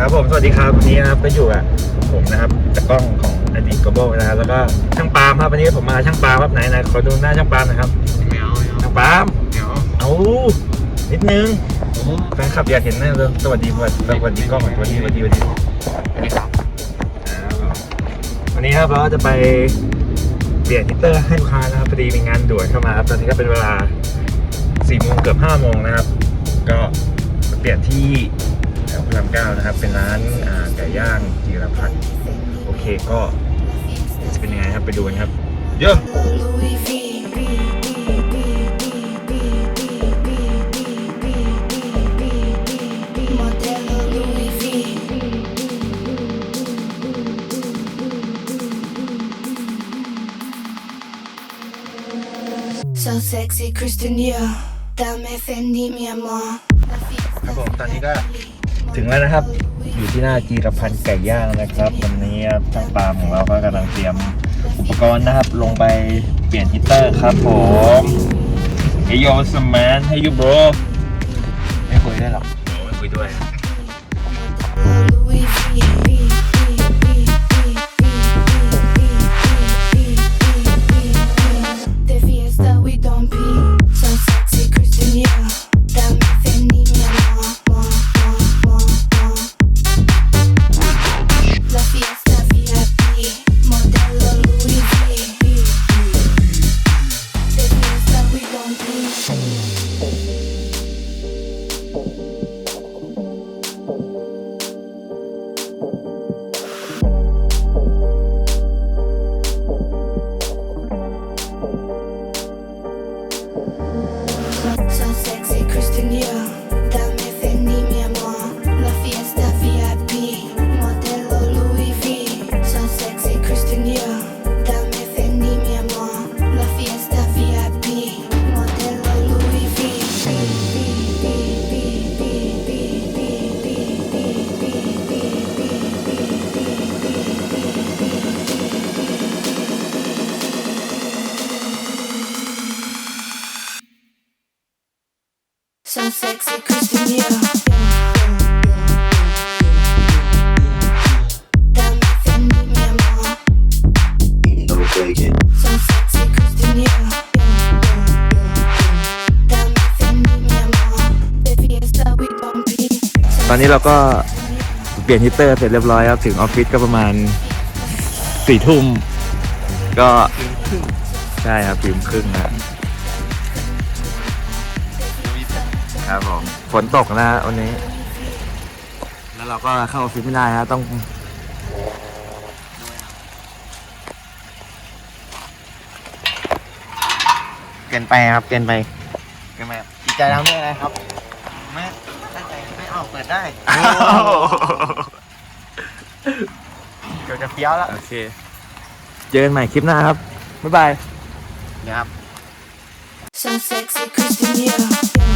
ครับผมสวัสดีครับวันนี้นะครับก็อยู่กับผมนะครับตะกล้องของอดีตกโบนะครับแล้วก็ช่างปาล์มครับวันนี้ผมมาช่างปาล์มครับไหนไหนขอดูหน้าช่างปาล์มหนะครับเดี๋ยวช่างปาล์มเดี๋ยวเอานิดนึงโอ้แฟนคลับอยากเห็นหน้าเลยสวัสดีสวัสดีสวัสดีกล้องก่อนสวัสดีสวัสดีสวัสดีอันนี้ครับวันนี้ครับเราก็จะไปเปลี่ยนฮีตเตอร์ให้ลูกค้านะครับพอดีมีงานด่วนเข้ามาครับตอนนี้ก็เป็นเวลา4โมงเกือบ5โมงนะครับ ก็เปลี่ยนที่แถวพ ระรามเก้านะครับ เป็นร้านอ่าไก่ย่างจีรพัฒน์โอเคก็จะเป็นยังไงครับไปดูกันครับ เยอะ Louis V. Modelo Louis V. So sexy, Christian Dior. Dame Fendi, mi amor. ครับผมตอนนี้ก็ ถึงแล้วนะครับ อยู่ที่หน้าจีรพันธ์ไก่ย่างนะครับวันนี้ท่างปาล์มของเราก็กำลังเตรียมอุปกรณ์นะครับ ลงไปเปลี่ยนฮีตเตอร์ครับผมเฮยโยสแมนเฮยูโบรไม่คุยได้หรอกไม่คุยด้วย fiesta, we don't pee. ตอนนี้เราก็เปลี่ยนฮีตเตอร์เสร็จเรียบร้อยครับ ถึงออฟฟิศก็ประมาณสี่ทุ่ม ก็ ใช่ครับฟิล์มครึ่งนะ ครับผมฝนตกนะวันนี้ แล้วเราก็เข้าออฟฟิศไม่ได้ฮะต้อง เกินไปครับเกินไปเกินไปครับดีใจทำด้วยนะครับไม่ตั้งใจไม่เอาเปิดได้เดี๋ยวจะเฟี้ยวแล้วโอเค เจอกันใหม่คลิปหน้าครับ บ๊ายบายเดี๋ยวครับ So sexy, Christian Dior.